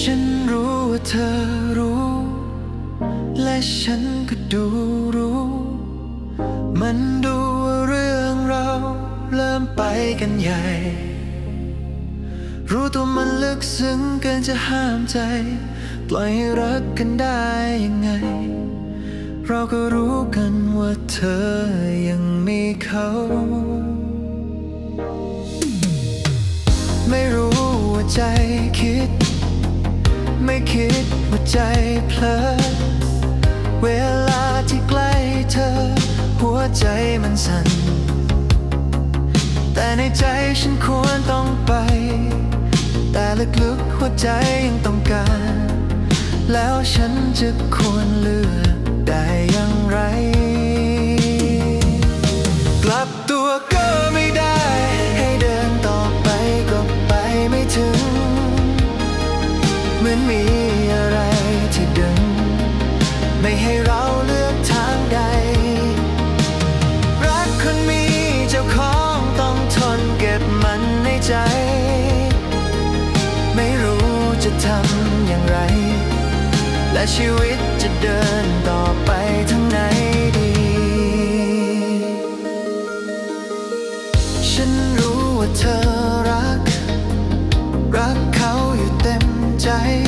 ฉันรู้ว่าเธอรู้ และฉันก็ดูรู้ มันดูว่าเรื่องเราเริ่มไปกันใหญ่ รู้ตัวมันลึกซึ้งเกินจะห้ามใจ ปล่อยรักกันได้ยังไง เราก็รู้กันว่าเธอยังมีเขาไม่รู้ว่าใจคิด ไม่คิดว่าใจเพลอเวลาที่ใกล้เธอ หัวใจมันสั่น แต่ในใจฉันควรต้องไป แต่ลึกๆหัวใจยังต้องการ แล้วฉันจะควรเลือกได้อย่างไร เหมือนมีอะไรที่ดึง ไม่ให้เราเลือกทางใด รักคนมีเจ้าของต้องทนเก็บมันในใจ ไม่รู้จะทำอย่างไร และชีวิตจะเดินต่อไปทางไหนดี ฉันรู้ว่าเธอ ใจ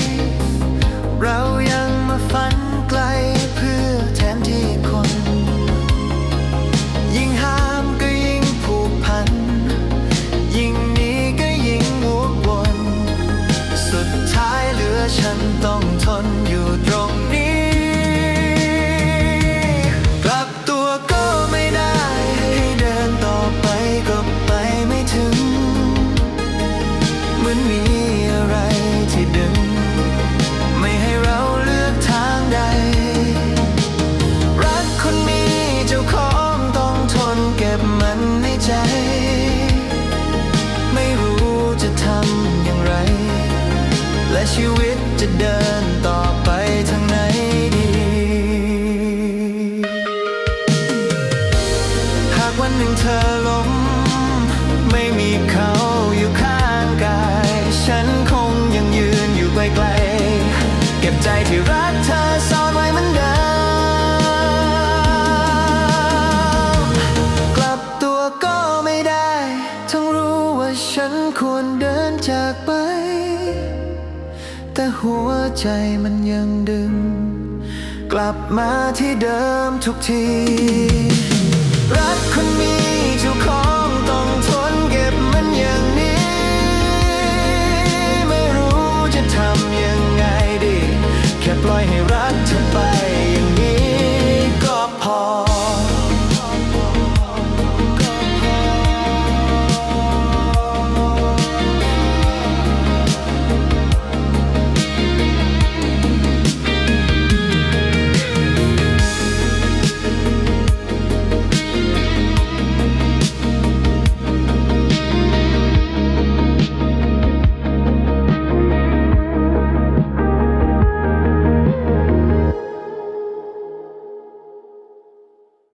เดินจากไป แต่หัวใจมันยังดึง กลับมาที่เดิมทุกที